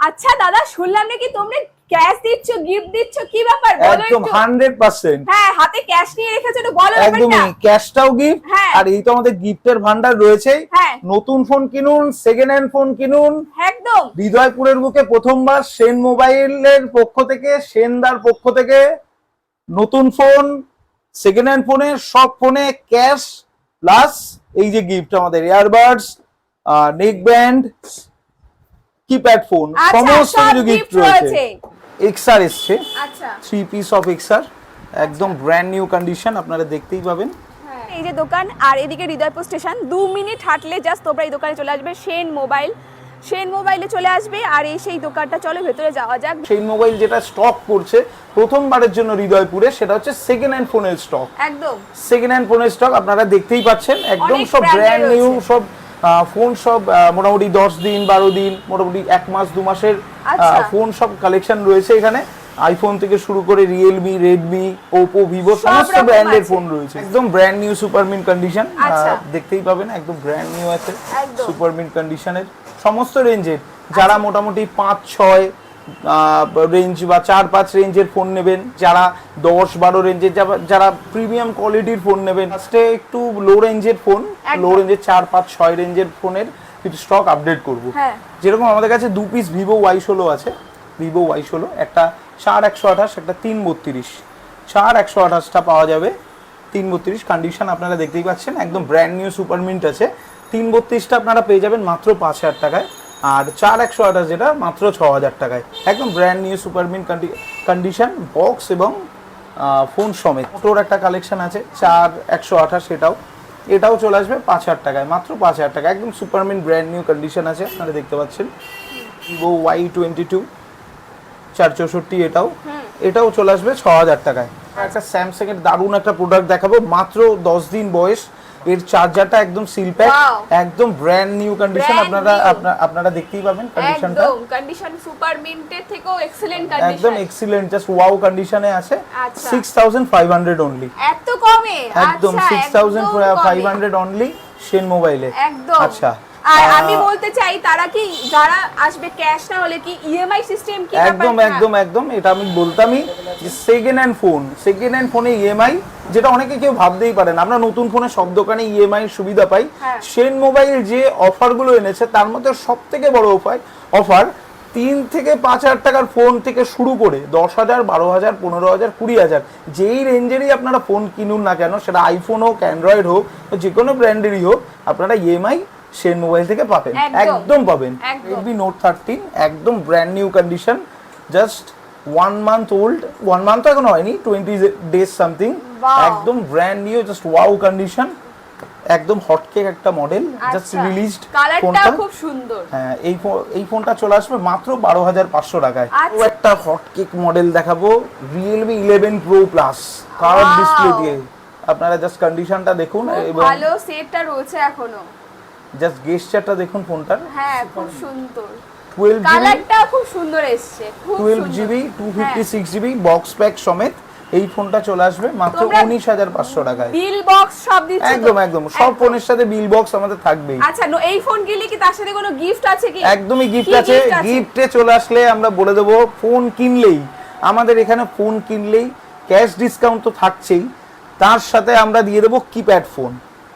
আচ্ছা দাদা শুনলাম নাকি তোমরা ক্যাশ দিচ্ছ গিফট দিচ্ছ? কি ব্যাপার? বলো একদম একটু। হান্ড্রেড পার্সেন্ট হ্যাঁ হাতে ক্যাশ নিয়ে রেখেছো তো বলো একদমই ক্যাশটাও গিফট। আর এই তো আমাদের গিফটের ভান্ডার রয়েছে। হ্যাঁ। নতুন ফোন কিনুন সেকেন্ড হ্যান্ড ফোন কিনুন। একদম। হৃদয়পুরের বুকে প্রথমবার সেন মোবাইলের পক্ষ থেকে সেনদার পক্ষ থেকে নতুন ফোন সেকেন্ড হ্যান্ড ফোনে সব ফোনে ক্যাশ প্লাস এই যে গিফট আমাদের earbuds neck band keypad phone সমস্ত কিছু গিফট রয়েছে। এক্সআর এসছে। আচ্ছা। থ্রি পিস অফ এক্সআর একদম ব্র্যান্ড নিউ কন্ডিশন আপনারা দেখতেই পাবেন। এই যে দোকান আর এদিকে হৃদয়পুর স্টেশন দু মিনিট হাঁটলে জাস্ট তোমরা এই দোকানে চলে আসবে সেন মোবাইল সেন মোবাইলে চলে আসবে আর এই সেই দোকানটা চলো ভেতরে যাওয়া যাক। সেই মোবাইল যেটা স্টক করছে প্রথমবারের জন্য হৃদয়পুরে সেটা হচ্ছে সেকেন্ড হ্যান্ড ফোনের স্টক একদম। সেকেন্ড হ্যান্ড ফোনের স্টক আপনারা দেখতেই পাচ্ছেন একদম সব ব্র্যান্ড নিউ সব ফোন সব মোটামুটি দশ দিন বারো দিন মোটামুটি এক মাস দু মাসের আচ্ছা। ফোন সব কালেকশন রয়েছে এখানে। আইফোন থেকে শুরু করে রিয়েলমি রেডমি ওপো ভিভো সমস্ত ব্র্যান্ডের ফোন রয়েছে। একদম ব্র্যান্ড নিউ সুপারমিন কন্ডিশন আচ্ছা। দেখতেই পাবেন একদম ব্র্যান্ড নিউ আছে সুপার সুপারমিন কন্ডিশনের সমস্ত রেঞ্জের যারা আচ্ছা। মোটামুটি পাঁচ ছয় রেঞ্জ বা চার পাঁচ রেঞ্জের ফোন নেবেন। যারা দশ বারো রেঞ্জের যারা প্রিমিয়াম কোয়ালিটির ফোন নেবেন ফার্স্টে একটু লো রেঞ্জের ফোন লো রেঞ্জের চার পাঁচ ছয় রেঞ্জের ফোনের কিছু স্টক আপডেট করব। হ্যাঁ। যেরকম আমাদের কাছে দু পিস ভিভো ওয়াই ষোলো আছে। ভিভো ওয়াই ষোলো একটা চার একশো আঠাশ একটা তিন বত্রিশ। চার একশো আঠাশটা পাওয়া যাবে। তিন বত্রিশ কন্ডিশন আপনারা দেখতেই পাচ্ছেন একদম ব্র্যান্ড নিউ সুপার মিন্ট আছে। তিন বত্রিশটা আপনারা পেয়ে যাবেন মাত্র পাঁচ হাজার টাকায়। আর চার একশো আঠাশ যেটা মাত্র ছ হাজার টাকায়। একদম brand new super mint condition box এবং ফোন সমেত। মোটোর একটা কালেকশন আছে চার একশো আঠাশ এটাও এটাও চলে আসবে পাঁচ হাজার টাকায় মাত্র পাঁচ হাজার টাকা একদম সুপারমিন ব্র্যান্ড নিউ কন্ডিশন আছে আপনারা দেখতে পাচ্ছেন। ভিভো ওয়াই টোয়েন্টি টু চার চৌষট্টি এটাও। এটাও চলে আসবে ছ হাজার টাকায়। একটা স্যামসাং এর দারুণ একটা প্রোডাক্ট দেখাবো মাত্র দশ দিন বয়স। এর চার্জারটা একদম সিল প্যাক একদম ব্র্যান্ড নিউ কন্ডিশন আপনারা আপনারা দেখতেই পাবেন কন্ডিশনটা একদম কন্ডিশন সুপার মিন্টের থেকেও এক্সেলেন্ট একদম কন্ডিশন এক্সিলেন্ট জাস্ট ওয়াও কন্ডিশনে আছে। আচ্ছা। Six thousand five hundred only এত কমে? একদম আচ্ছা, সিক্স থাউজেন্ড একদম ফাইভ কমে। হান্ড্রেড অনলি শেন মোবাইলে একদম। আচ্ছা। আর আমি বলতে চাই তারা কি যারা আসবে ক্যাশ না হলে কি ইএমআই সিস্টেম কি একদম একদম একদম। এটা আমি বলতামই যে second hand phone second hand ফোনে ইএমআই যেটা অনেকে কেউ ভাবতেই পারেন আমরা নতুন ফোনে সব দোকানে ইএমআই সুবিধা পাই। হ্যাঁ। সেন মোবাইল যে অফারগুলো এনেছে তার মধ্যে সব থেকে বড় অফার অফার তিন থেকে পাঁচ হাজার টাকার ফোন থেকে শুরু করে দশ হাজার বারো হাজার পনেরো হাজার কুড়ি হাজার যেই রেঞ্জেরই আপনারা ফোন কিনুন না কেন সেটা আইফোন হোক অ্যান্ড্রয়েড হোক যে কোনো ব্র্যান্ডেরই হোক আপনারা ইএমআই সেন মোবাইল থেকে পাবেন একদম। পাবেন। রেডমি নোট থার্টিন একদম brand new condition just one month old one month এখন হয়নি টোয়েন্টি ডেজ সামথিং একদম brand new just wow condition একদম হটকেক একটা মডেল জাস্ট আচ্ছা। রিলিজড ফোনটা খুব সুন্দর হ্যাঁ এই এই ফোনটা চলে আসবে মাত্র বারো হাজার পাঁচশো টাকায় আচ্ছা। ও একটা হটকেক মডেল দেখাবো Realme eleven Pro plus curve. Display দিয়ে আপনারা জাস্ট কন্ডিশনটা দেখুন এবং ভালো সেটটা রয়েছে এখনও জাস্ট গেস্টারটা দেখুন ফোনটার। হ্যাঁ খুব সুন্দর। টুয়েলভ জিবি কালারটা খুব সুন্দর এসছে। খুব টুয়েলভ সুন্দর। জিবি টু ফিফটি হ্যাঁ। সিক্স জিবি বক্স প্যাক সমেত এই ফোনটা চলে আসবে মাত্র উনিশ হাজার পাঁচশো টাকায়। বিল বক্স সব দিচ্ছে একদম একদম। সব ফোনের সাথে বিল বক্স আমাদের থাকবেই। আচ্ছা এই ফোন কিনলে কি তার সাথে কোনো গিফট আছে কি? একদমই গিফট আছে? গিফটে চলে আসলে আমরা বলে দেবো ফোন কিনলেই আমাদের এখানে ফোন কিনলেই ক্যাশ ডিসকাউন্ট তো থাকছেই। তার সাথে আমরা দিয়ে দেবো কিপ্যাড ফোন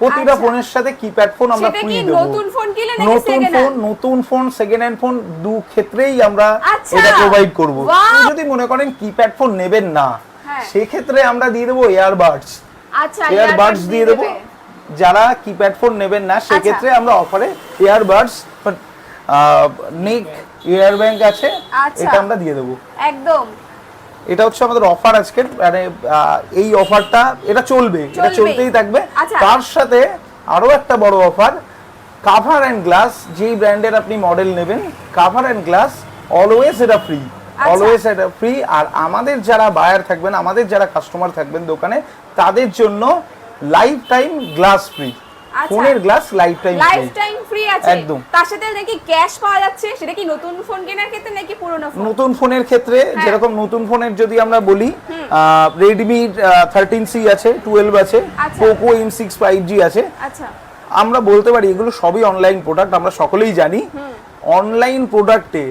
প্রতিটা আচ্ছা। ফোনের সাথে কিপ্যাড ফোন আমরা ফ্রি কি দেবো নতুন ফোন কিনলে নাকি নতুন ফোন নতুন ফোন সেকেন্ড হ্যান্ড ফোন দু ক্ষেত্রেই আমরা আচ্ছা। এটা প্রোভাইড করব! যদি মনে করেন কিপ্যাড ফোন নেবেন না হ্যাঁ। সেক্ষেত্রে আমরা দিয়ে দেবো এয়ারবাডস আচ্ছা এয়ারবাডস দিয়ে দেবো যারা কিপ্যাড ফোন নেবেন না সেক্ষেত্রে আমরা অফারে এয়ারবাডস নেক এয়ার ব্যাংক আছে আচ্ছা। এটা আমরা দিয়ে দেবো একদম এটা হচ্ছে আমাদের অফার আজকের মানে এই অফারটা এটা চলবে এটা চলতেই থাকবে আচ্ছা। তার সাথে আরও একটা বড় অফার কাভার অ্যান্ড গ্লাস যেই ব্র্যান্ডের আপনি মডেল নেবেন কাভার অ্যান্ড গ্লাস অলওয়েজ এটা ফ্রি আচ্ছা। অলওয়েজ এটা ফ্রি আর আমাদের যারা বায়ার থাকবেন আমাদের যারা কাস্টমার থাকবেন দোকানে তাদের জন্য লাইফ টাইম গ্লাস ফ্রি। ফোনের glass life time life free time free আছে। একদম। তার সাথে নাকি ক্যাশ পাওয়া যাচ্ছে? সেটা কি নতুন ফোন কেনার ক্ষেত্রে নাকি পুরনো ফোন নতুন ফোনের ক্ষেত্রে হ্যাঁ। যেরকম নতুন ফোনের যদি আমরা বলি রেডমি থার্টিন সি আছে টুয়েলভ আছে আচ্ছা। Poco M six five G আছে। আচ্ছা। আমরা বলতে পারি এগুলো সবই অনলাইন প্রোডাক্ট আমরা সকলেই জানি। অনলাইন প্রোডাক্টে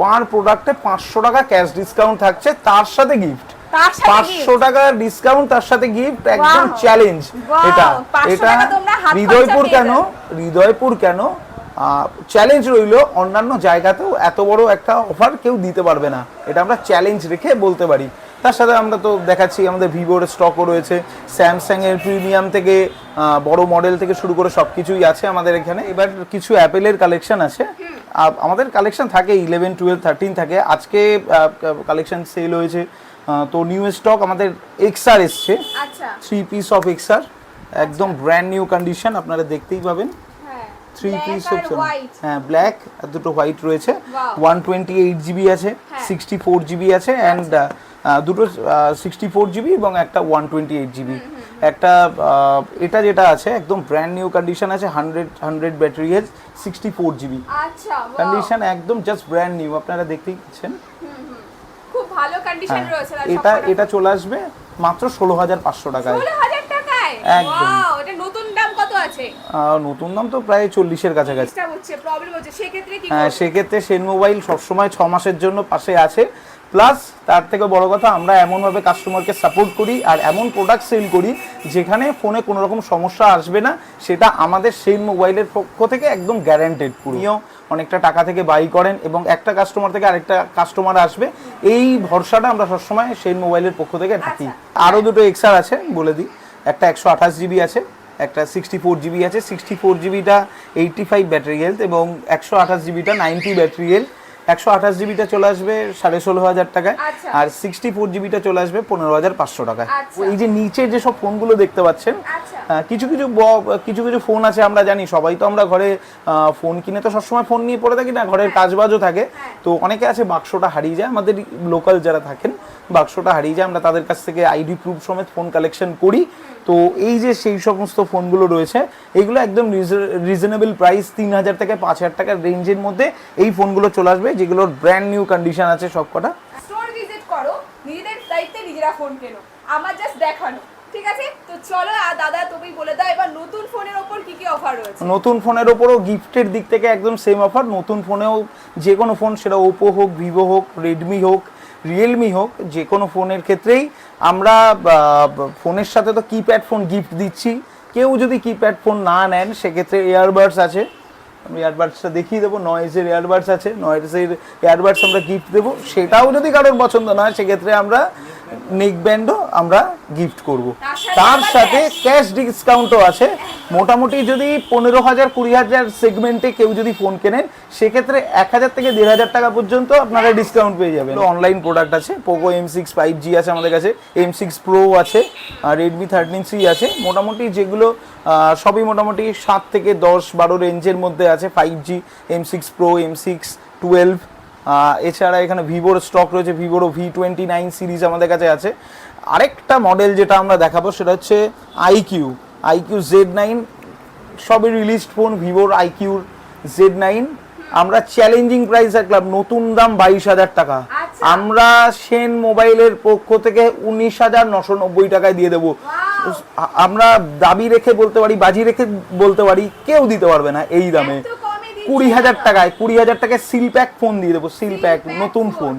পার প্রোডাক্টে পাঁচশো টাকা ক্যাশ ডিসকাউন্ট থাকছে তার সাথে গিফট পাঁচশো। টাকা ডিসকাউন্ট তার সাথে গিফট একদম! চ্যালেঞ্জ! এটা 500 এটা হৃদয়পুর কেন? হৃদয়পুর কেন? চ্যালেঞ্জ রইল অন্যান্য জায়গাতেও এত বড় একটা অফার কেউ দিতে পারবে না। এটা আমরা চ্যালেঞ্জ রেখে বলতে পারি। তার সাথে আমরা তো দেখাচ্ছি আমাদের ভিভোর স্টকও রয়েছে। স্যামসাংয়ের প্রিমিয়াম থেকে বড় মডেল থেকে শুরু করে সব কিছুই আছে আমাদের এখানে। এবার কিছু অ্যাপেলের কালেকশন আছে। আমাদের কালেকশন থাকে ইলেভেন টুয়েলভ থার্টিন থাকে। আজকে কালেকশন সেল হয়েছে। তো নিউ স্টক আমাদের এক্সআর এসছে। আচ্ছা। থ্রি পিস অফ এক্সআর একদম ব্র্যান্ড নিউ কন্ডিশন আপনারা দেখতেই পাবেন। Three piece white। হ্যাঁ ব্ল্যাক আর দুটো হোয়াইট রয়েছে। ওয়ান টোয়েন্টি এইট জিবি আছে। সিক্সটি ফোর জিবি আছে অ্যান্ড দুটো সিক্সটি ফোর জিবি এবং একটা ওয়ান টোয়েন্টি এইট জিবি একটা এটা যেটা আছে একদম ব্র্যান্ড নিউ কন্ডিশন আছে hundred hundred battery has sixty four GB আচ্ছা কন্ডিশন একদম জাস্ট ব্র্যান্ড নিউ আপনারা দেখতেই পাচ্ছেন। ভালো কন্ডিশন হ্যাঁ। রয়েছে এটা এটা চলে আসবে মাত্র ষোলো হাজার পাঁচশো টাকায়। 16000 টাকায়? একদম। ওয়াও এটা নতুন দাম কত আছে? নতুন দাম তো প্রায় চল্লিশের কাছাকাছি। হচ্ছে প্রবলেম হচ্ছে। সেক্ষেত্রে কি হ্যাঁ? সেক্ষেত্রে সেন মোবাইল সবসময় ছ মাসের জন্য পাশে আছে। প্লাস তার থেকে বড় কথা আমরা এমনভাবে কাস্টমারকে সাপোর্ট করি আর এমন প্রোডাক্ট সেল করি যেখানে ফোনে কোনো রকম সমস্যা আসবে না। সেটা আমাদের সেন মোবাইলের পক্ষ থেকে একদম গ্যারান্টেড পুরো। অনেকটা টাকা থেকে বাই করেন এবং একটা কাস্টমার থেকে আরেকটা কাস্টমার আসবে এই ভরসাটা আমরা সবসময় সেই মোবাইলের পক্ষ থেকে থাকি। আরও দুটো এক্সার আছে বলে দিই। একটা একশো আঠাশ জিবি আছে একটা সিক্সটি ফোর জিবি আছে। সিক্সটি ফোর জিবিটা এইটটি ফাইভ ব্যাটারি হেলথ এবং একশো আঠাশ জিবিটা নাইনটি ব্যাটারি হেলথ একশো আঠাশ জিবিটা চলে আসবে সাড়ে ষোলো হাজার টাকায় আচ্ছা। আর সিক্সটি ফোর জিবিটা চলে আসবে পনেরো হাজার পাঁচশো টাকায় আচ্ছা। এই যে নিচে যেসব ফোনগুলো দেখতে পাচ্ছেন আচ্ছা কিছু কিছু কিছু কিছু ফোন আছে আমরা জানি সবাই তো আমরা ঘরে ফোন কিনে তো সবসময় ফোন নিয়ে পড়ে থাকি না ঘরের কাজবাজও থাকে হ্যাঁ। তো অনেকে আছে বাক্সটা হারিয়ে যায় আমাদের লোকাল যারা থাকেন বাক্সটা হারিয়ে যায় আমরা তাদের কাছ থেকে আইডি প্রুফ সমেত ফোন কালেকশন করি তো এই যে সেই সমস্ত ফোনগুলো রয়েছে এগুলো একদম রিজনেবল প্রাইস তিন হাজার থেকে পাঁচ হাজার টাকার রেঞ্জের মধ্যে এই ফোনগুলো চলে আসবে যেগুলোর ব্র্যান্ড নিউ কন্ডিশন আছে সবকটা। স্টোর ভিজিট করো নিজেদের দায়িত্বে নিজেরা ফোন কেনো আমার জাস্ট দেখানো ঠিক আছে? তো চলো আর দাদা তুমি বলে দাও এবার নতুন ফোনের ওপর কি কি অফার রয়েছে? নতুন ফোনের ওপরও গিফটের দিক থেকে একদম সেম অফার নতুন ফোনেও যে কোনো ফোন সেটা ওপো হোক ভিভো হোক রেডমি হোক রিয়েলমি হোক যে কোনো ফোনের ক্ষেত্রেই আমরা ফোনের সাথে তো কিপ্যাড ফোন গিফট দিচ্ছি। কেউ যদি কিপ্যাড ফোন না নেন, সেক্ষেত্রে এয়ারবাডস আছে। আমি এয়ারবাডসটা দেখিয়ে দেবো নয়েজের এয়ারবার্ডস আছে। নয়েজের এয়ারবাডস আমরা গিফট দেবো। সেটাও যদি কারোর পছন্দ না সেক্ষেত্রে আমরা নেক ব্যান্ডও আমরা গিফট করব। তার সাথে। ক্যাশ ডিসকাউন্টও আছে। মোটামুটি যদি পনেরো হাজার কুড়ি হাজার সেগমেন্টে কেউ যদি ফোন কেনেন সেক্ষেত্রে এক হাজার থেকে দেড় হাজার টাকা পর্যন্ত আপনারা ডিসকাউন্ট পেয়ে যাবেন। অনলাইন প্রোডাক্ট আছে। Poco M six five G আছে আমাদের কাছে। এম সিক্স প্রো আছে আর রেডমি থার্টিন সি আছে। মোটামুটি যেগুলো সবই মোটামুটি সাত থেকে দশ বারো রেঞ্জের মধ্যে আছে। Five G M six Pro M six twelve এছাড়া এখানে ভিভোর স্টক রয়েছে ভিভোর ভি টোয়েন্টি নাইন সিরিজ আমাদের কাছে আছে। আরেকটা মডেল যেটা আমরা দেখাবো সেটা হচ্ছে আইকিউ আইকিউ জেড নাইন সবই রিলিজড ফোন ভিভোর আইকিউর জেড নাইন আমরা চ্যালেঞ্জিং প্রাইস রাখলাম নতুন দাম বাইশ হাজার টাকা। আচ্ছা। আমরা সেন মোবাইলের পক্ষ থেকে উনিশ হাজার নশো নব্বই টাকায় দিয়ে দেবো। আমরা দাবি রেখে বলতে পারি বাজি রেখে বলতে পারি কেউ দিতে পারবে না এই দামে। কুড়ি হাজার। টাকায় কুড়ি হাজার টাকায় সিল প্যাক ফোন দিয়ে দেবো সিল প্যাক নতুন ফোন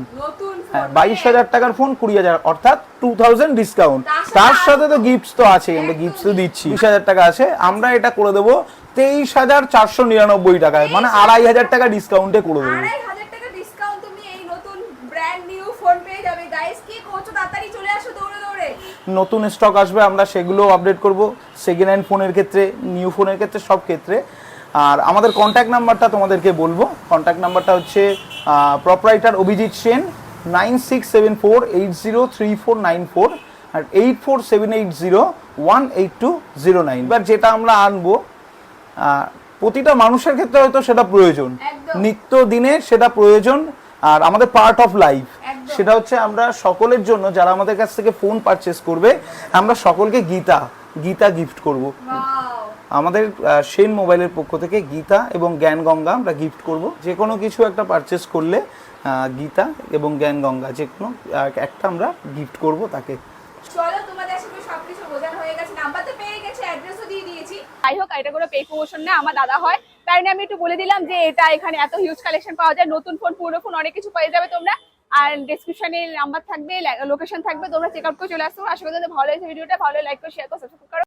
হ্যাঁ বাইশ হাজার টাকার ফোন কুড়ি হাজার অর্থাৎ টু থাউজেন্ড ডিসকাউন্ট তার সাথে তো গিফটস তো আছেই আমরা গিফটস তো দিচ্ছি। বিশ হাজার টাকা আছে আমরা এটা করে দেবো তেইশ হাজার চারশো নিরানব্বই টাকায় মানে আড়াই হাজার টাকা ডিসকাউন্টে করে দেবো। নতুন স্টক আসবে আমরা সেগুলো আপডেট করব। সেকেন্ড হ্যান্ড ফোনের ক্ষেত্রে নিউ ফোনের ক্ষেত্রে সব ক্ষেত্রে। আর আমাদের কন্ট্যাক্ট নাম্বারটা তোমাদেরকে বলব। কন্ট্যাক্ট নাম্বারটা হচ্ছে proprietor Abhijit Sen nine six seven four eight zero three four nine four আর eight four seven eight zero one eight two zero nine এবার যেটা আমরা আনব প্রতিটা মানুষের ক্ষেত্রে হয়তো সেটা প্রয়োজন। নিত্য দিনে সেটা প্রয়োজন। আর আমাদের পার্ট অফ লাইফ সেটা হচ্ছে আমরা সকলের জন্য যারা আমাদের কাছ থেকে ফোন পারচেস করবে আমরা সকলকে গীতা গীতা গিফট করব। আমাদের সেন মোবাইলের পক্ষ থেকে গীতা এবং জ্ঞান গঙ্গা আমরা গিফট করব। যে কোনো কিছু একটা পারচেস করলে গীতা এবং জ্ঞান গঙ্গা যে কোনো একটা আমরা গিফট করব তাকে। চলো, তোমাদের সাথে সবকিছু বোঝানো হয়ে গেছে। নাম্বার তো পেয়ে গেছে অ্যাড্রেসও দিয়ে দিয়েছি। যাই হোক, এটা কোনো পে প্রমোশন না, আমার দাদা হয়। তাই আমি একটু বলে দিলাম যে এটা এখানে এত হিউজ কালেকশন পাওয়া যায়। নতুন ফোন পুরনো ফোন অনেক কিছু পেয়ে যাবে তোমরা। আর ডেসক্রিপশনে নাম্বার থাকবে লোকেশন থাকবে, তোমরা চেক আউট করে চলে পারো। আশা করি ভালো হয়েছে ভিডিওটা। ভালো লাইক করে শেয়ার করে সাবস্ক্রাইব করো।